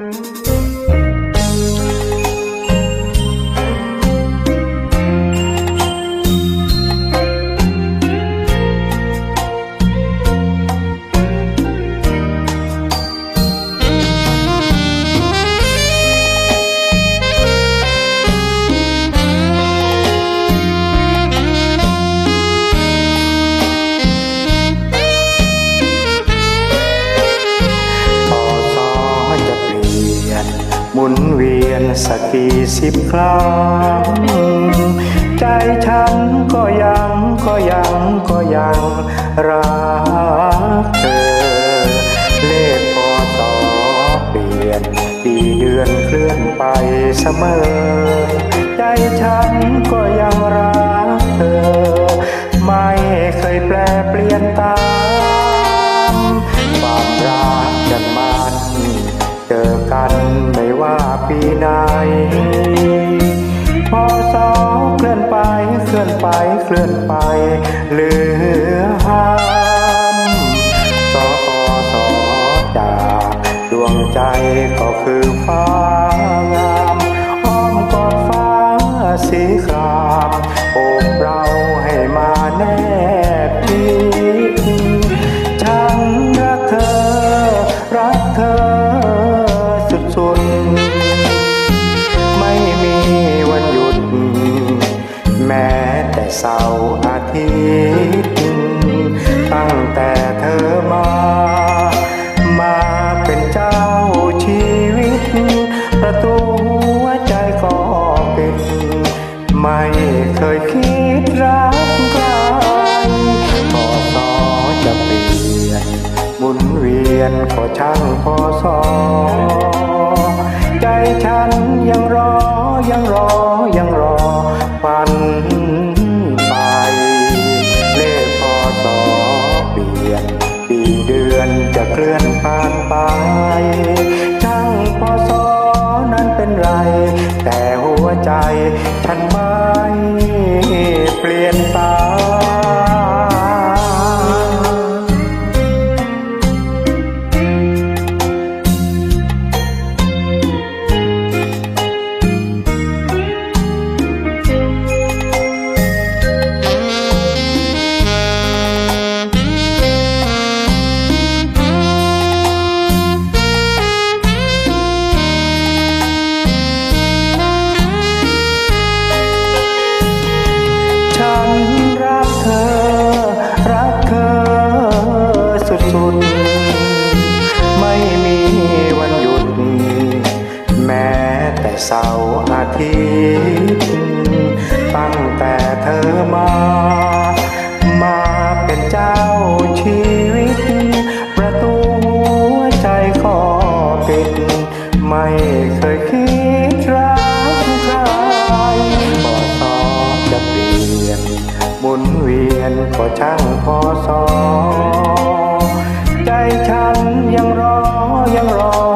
พ หมุนเวียนสักกี่สิบครั้ง ใจฉันก็ยังก็ยังก็ยังรักเธอ เลขพอสอเปลี่ยนปีเดือนเคลื่อนไปเสมอ ใจฉันก็ยังรักเธอ ไม่เคยแปลเปลี่ยนตา ว่ เสาร์อาทิตย์ตั้งแต่เธอมา มาเป็นเจ้าชีวิต ประตูหัวใจก็ปิดไม่เคยคิดรักใครพอสอจะเปลี่ยนหมุนเวียนก็ช่างพอสอใจฉันยังรอยังรอยังรอฝัน จะเคลื่อนผ่านไป ฉันรักเธอ รักเธอสุดๆ ไม่มีวันหยุด แม้แต่เสาร์อาทิตย์ ตั้งแต่เธอมา มาเป็นเจ้าชีวิต ประตูหัวใจก็ปิด ไม่เคย นเวียนก็ช่างพอสอใจฉันยังรอยังรอ